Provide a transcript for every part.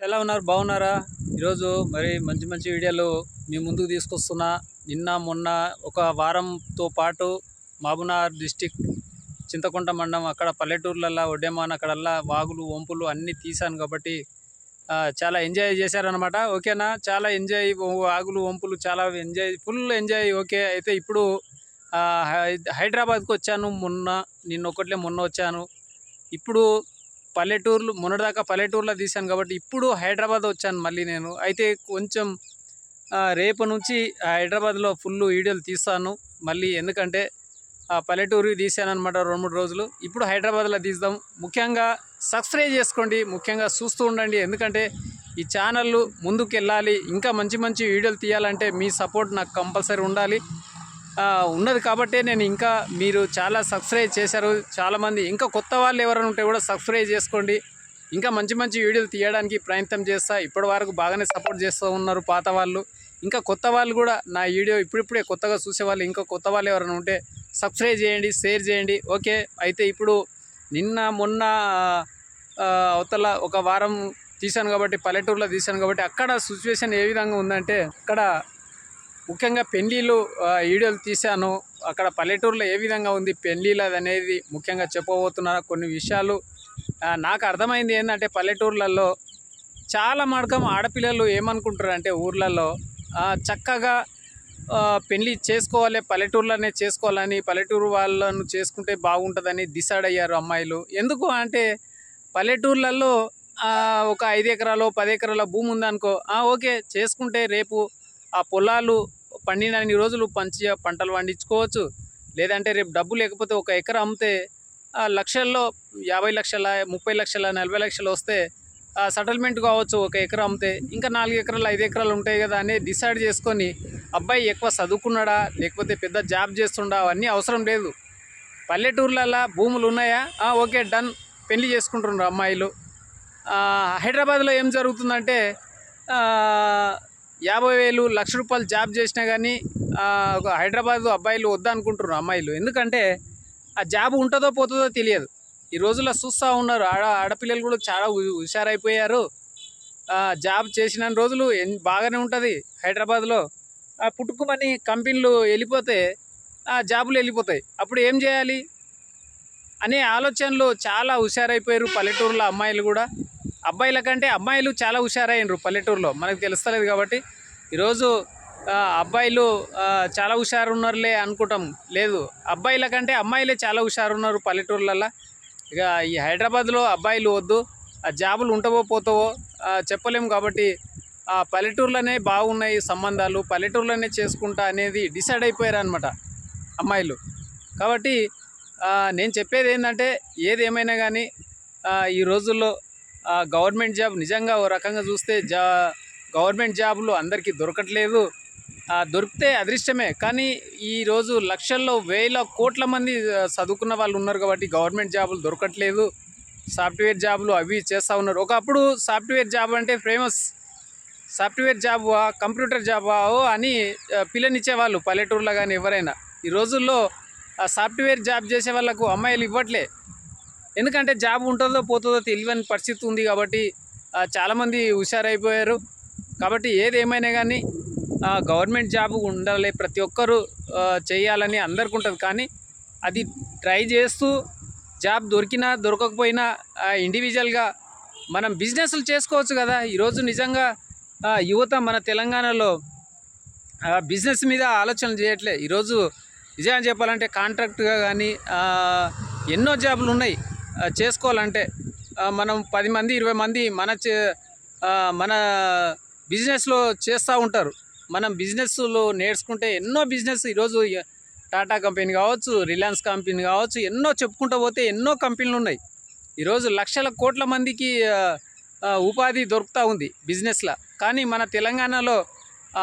ఎలా ఉన్నారు? బాగున్నారా? ఈరోజు మరి మంచి మంచి వీడియోలు మీ ముందుకు తీసుకొస్తున్నా. నిన్న మొన్న ఒక వారంతో పాటు మహబూబ్నగర్ డిస్టిక్ చింతకుంట మండం అక్కడ పల్లెటూర్లల్లో ఒడ్డేమాన్ అక్కడల్లా వాగులు వంపులు అన్నీ తీశాను కాబట్టి చాలా ఎంజాయ్ చేశారనమాట ఓకేనా? చాలా ఎంజాయ్ వాగులు వంపులు చాలా ఎంజాయ్ ఫుల్ ఎంజాయ్. ఓకే అయితే ఇప్పుడు హై- హైదరాబాద్కి వచ్చాను మొన్న నిన్న ఒకట్లే మొన్న వచ్చాను. ఇప్పుడు పల్లెటూర్లు మొన్నటిదాకా పల్లెటూరులో తీశాను కాబట్టి ఇప్పుడు హైదరాబాద్ వచ్చాను మళ్ళీ నేను. అయితే కొంచెం రేపు నుంచి హైదరాబాద్లో ఫుల్ వీడియోలు తీస్తాను మళ్ళీ. ఎందుకంటే ఆ పల్లెటూరు తీసాను అనమాట రెండు మూడు రోజులు. ఇప్పుడు హైదరాబాద్లో తీద్దాం. ముఖ్యంగా సబ్స్క్రైబ్ చేసుకోండి. ముఖ్యంగా చూస్తూ ఉండండి. ఎందుకంటే ఈ ఛానళ్ళు ముందుకు వెళ్ళాలి ఇంకా మంచి మంచి వీడియోలు తీయాలంటే మీ సపోర్ట్ నాకు కంపల్సరీ ఉండాలి. ఉన్నది కాబట్టే నేను ఇంకా మీరు చాలా సబ్స్క్రైబ్ చేశారు. చాలామంది ఇంకా కొత్త వాళ్ళు ఎవరైనా ఉంటే కూడా సబ్స్క్రైబ్ చేసుకోండి. ఇంకా మంచి మంచి వీడియోలు తీయడానికి ప్రయత్నం చేస్తా. ఇప్పటి వరకు బాగానే సపోర్ట్ చేస్తూ ఉన్నారు పాత వాళ్ళు. ఇంకా కొత్త వాళ్ళు కూడా నా వీడియో ఇప్పుడిప్పుడే కొత్తగా చూసేవాళ్ళు ఇంకా కొత్త వాళ్ళు ఎవరైనా ఉంటే సబ్స్క్రైబ్ చేయండి షేర్ చేయండి. ఓకే అయితే ఇప్పుడు నిన్న మొన్న అవతల ఒక వారం తీశాను కాబట్టి పల్లెటూరులో తీశాను కాబట్టి అక్కడ సిచ్యువేషన్ ఏ విధంగా ఉందంటే అక్కడ ముఖ్యంగా పెళ్ళిళ్ళు వీడియోలు తీశాను. అక్కడ పల్లెటూరులో ఏ విధంగా ఉంది పెళ్ళిళ్ళది అనేది ముఖ్యంగా చెప్పబోతున్నారు కొన్ని విషయాలు నాకు అర్థమైంది ఏంటంటే పల్లెటూర్లలో చాలా మడకం ఆడపిల్లలు ఏమనుకుంటారు అంటే ఊర్లలో చక్కగా పెళ్ళి పెళ్ళి చేసుకోవాలి పల్లెటూరులోనే చేసుకోవాలని పల్లెటూరు వాళ్ళను చేసుకుంటే బాగుంటుందని డిసైడ్ అయ్యారు అమ్మాయిలు. ఎందుకు అంటే పల్లెటూర్లలో ఒక ఐదు ఎకరాలు పది ఎకరాల భూమి ఉందనుకో ఓకే చేసుకుంటే రేపు ఆ పొలాలు పండినన్ని రోజులు పంచి పంటలు పండించుకోవచ్చు. లేదంటే రేపు డబ్బు లేకపోతే ఒక ఎకరం అమ్మితే లక్షల్లో యాభై లక్షల ముప్పై లక్షల నలభై లక్షలు వస్తే సెటిల్మెంట్ కావచ్చు ఒక ఎకరం అమ్మితే. ఇంకా నాలుగు ఎకరాలు ఐదు ఎకరాలు ఉంటాయి కదా అని డిసైడ్ చేసుకొని అబ్బాయి ఎక్కువ చదువుకున్నాడా లేకపోతే పెద్ద జాబ్ చేస్తుండా అవన్నీ అవసరం లేదు. పల్లెటూర్లలో భూములు ఉన్నాయా? Okay done. పెళ్ళి చేసుకుంటున్నారు అమ్మాయిలు. హైదరాబాద్లో ఏం జరుగుతుందంటే యాభై వేలు లక్ష రూపాయలు జాబ్ చేసినా కానీ ఒక హైదరాబాద్ అబ్బాయిలు వద్దనుకుంటున్నారు అమ్మాయిలు. ఎందుకంటే ఆ జాబ్ ఉంటుందో పోతుందో తెలియదు. ఈ రోజుల్లో చూస్తూ ఉన్నారు ఆడ ఆడపిల్లలు కూడా చాలా హుషారైపోయారు. జాబ్ చేసిన రోజులు ఎన్- బాగానే ఉంటుంది హైదరాబాద్లో. ఆ, పుట్టుకుమని కంపెనీలు వెళ్ళిపోతే ఆ, జాబులు వెళ్ళిపోతాయి. అప్పుడు ఏం చేయాలి? అనే ఆలోచనలు చాలా హుషారైపోయారు పల్లెటూరులో అమ్మాయిలు కూడా. అబ్బాయిల కంటే అమ్మాయిలు చాలా హుషారైనరు పల్లెటూరులో. మనకు తెలుస్తలేదు కాబట్టి. ఈరోజు అబ్బాయిలు చాలా హుషారు ఉన్నారులే అనుకుంటాం లేదు. అబ్బాయిల కంటే అమ్మాయిలే చాలా హుషారు ఉన్నారు పల్లెటూర్లలో ఇక ఈ హైదరాబాద్లో అబ్బాయిలు వద్దు ఆ జాబులు ఉంటవో పోతావో చెప్పలేము కాబట్టి ఆ పల్లెటూర్లోనే బాగున్నాయి సంబంధాలు పల్లెటూర్లోనే చేసుకుంటా అనేది డిసైడ్ అయిపోయారు అనమాట అమ్మాయిలు. కాబట్టి నేను చెప్పేది ఏంటంటే ఏది ఏమైనా కానీ ఈ రోజుల్లో గవర్నమెంట్ జాబ్ నిజంగా ఓ రకంగా చూస్తే జా గవర్నమెంట్ జాబులు అందరికీ దొరకట్లేదు. దొరికితే అదృష్టమే. కానీ ఈరోజు లక్షల్లో వేల కోట్ల మంది చదువుకున్న వాళ్ళు ఉన్నారు కాబట్టి గవర్నమెంట్ జాబులు దొరకట్లేదు. సాఫ్ట్వేర్ జాబులు అవి చేస్తూ ఉన్నారు. ఒకప్పుడు సాఫ్ట్వేర్ జాబ్ అంటే famous. Software job computer job ఓ అని పిల్లనిచ్చేవాళ్ళు పల్లెటూరులో కానీ ఎవరైనా. ఈ రోజుల్లో ఆ సాఫ్ట్వేర్ జాబ్ చేసే వాళ్ళకు అమ్మాయిలు ఇవ్వట్లే. ఎందుకంటే జాబ్ ఉంటుందో పోతుందో తెలియని పరిస్థితి ఉంది కాబట్టి చాలామంది హుషారైపోయారు. కాబట్టి ఏది ఏమైనా కానీ గవర్నమెంట్ జాబ్ ఉండాలి ప్రతి ఒక్కరూ చేయాలని అందరికి ఉంటుంది. కానీ అది ట్రై చేస్తూ జాబ్ దొరికినా దొరకకపోయినా ఇండివిజువల్గా మనం బిజినెస్లు చేసుకోవచ్చు కదా. ఈరోజు నిజంగా యువత మన తెలంగాణలో బిజినెస్ మీద ఆలోచన చేయట్లే. ఈరోజు నిజంగా చెప్పాలంటే కాంట్రాక్ట్గా కానీ ఎన్నో జాబులు ఉన్నాయి. చేసుకోవాలంటే మనం పది మంది ఇరవై మంది మన చే- మన బిజినెస్లో చేస్తూ ఉంటారు. మనం బిజినెస్లో నేర్చుకుంటే ఎన్నో బిజినెస్ ఈరోజు టాటా కంపెనీ కావచ్చు రిలయన్స్ కంపెనీ కావచ్చు ఎన్నో చెప్పుకుంటూ పోతే ఎన్నో కంపెనీలు ఉన్నాయి. ఈరోజు లక్షల కోట్ల మందికి ఉపాధి దొరుకుతూ ఉంది బిజినెస్లో. కానీ మన తెలంగాణలో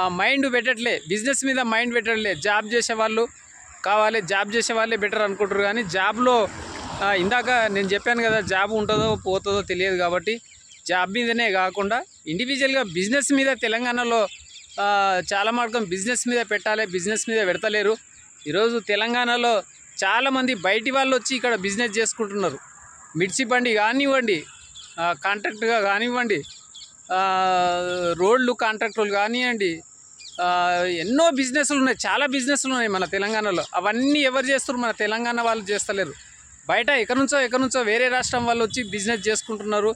మైండ్ పెట్టట్లే బిజినెస్ మీద మైండ్ పెట్టట్లే. జాబ్ చేసే వాళ్ళు కావాలి జాబ్ చేసే వాళ్ళే బెటర్ అనుకుంటారు కానీ జాబ్లో ఇందాక నేను చెప్పాను కదా జాబ్ ఉంటుందో పోతుందో తెలియదు కాబట్టి జాబ్ మీదనే కాకుండా ఇండివిజువల్గా బిజినెస్ మీద తెలంగాణలో చాలా మార్గం బిజినెస్ మీద పెట్టాలి బిజినెస్ మీద పెడతలేరు. ఈరోజు తెలంగాణలో చాలామంది బయటి వాళ్ళు వచ్చి ఇక్కడ బిజినెస్ చేసుకుంటున్నారు. మిర్చి బండి కానివ్వండి కాంట్రాక్ట్గా కానివ్వండి రోడ్లు కాంట్రాక్టర్లు కానివ్వండి ఎన్నో బిజినెస్లు ఉన్నాయి చాలా బిజినెస్లు ఉన్నాయి మన తెలంగాణలో. అవన్నీ ఎవరు చేస్తారు మన తెలంగాణ వాళ్ళు చేస్తలేరు. బయట ఎక్కడి నుంచో ఎక్కడి నుంచో వేరే రాష్ట్రం వాళ్ళు వచ్చి బిజినెస్ చేసుకుంటున్నారు.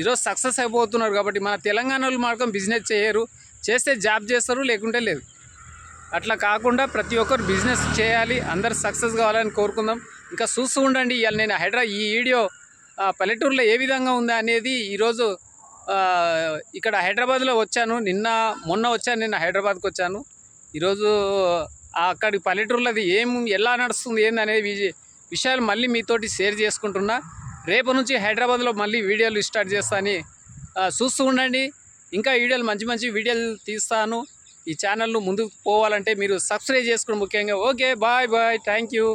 ఈరోజు సక్సెస్ అయిపోతున్నారు కాబట్టి మన తెలంగాణ మార్గం బిజినెస్ చేయరు. చేస్తే జాబ్ చేస్తారు లేకుంటే లేదు. అట్లా కాకుండా ప్రతి ఒక్కరు బిజినెస్ చేయాలి అందరు సక్సెస్ కావాలని కోరుకుందాం. ఇంకా చూస్తూ ఉండండి ఇవాళ నేను హైదరాబాద్ ఈ వీడియో పల్లెటూరులో ఏ విధంగా ఉందా అనేది ఈరోజు ఇక్కడ హైదరాబాద్లో వచ్చాను. నిన్న మొన్న వచ్చాను నిన్న హైదరాబాద్కి వచ్చాను. ఈరోజు అక్కడి పల్లెటూరులో ఏం ఎలా నడుస్తుంది ఏంది అనేది విషయాలు మళ్ళీ మీతోటి షేర్ చేసుకుంటున్నా. రేపు నుంచి హైదరాబాద్లో మళ్ళీ వీడియోలు స్టార్ట్ చేస్తాను చూస్తూ ఉండండి. ఇంకా వీడియోలు మంచి మంచి వీడియోలు తీస్తాను. ఈ ఛానల్ను ముందుకు పోవాలంటే మీరు సబ్స్క్రైబ్ చేసుకోండి ముఖ్యంగా. Okay bye bye thank you.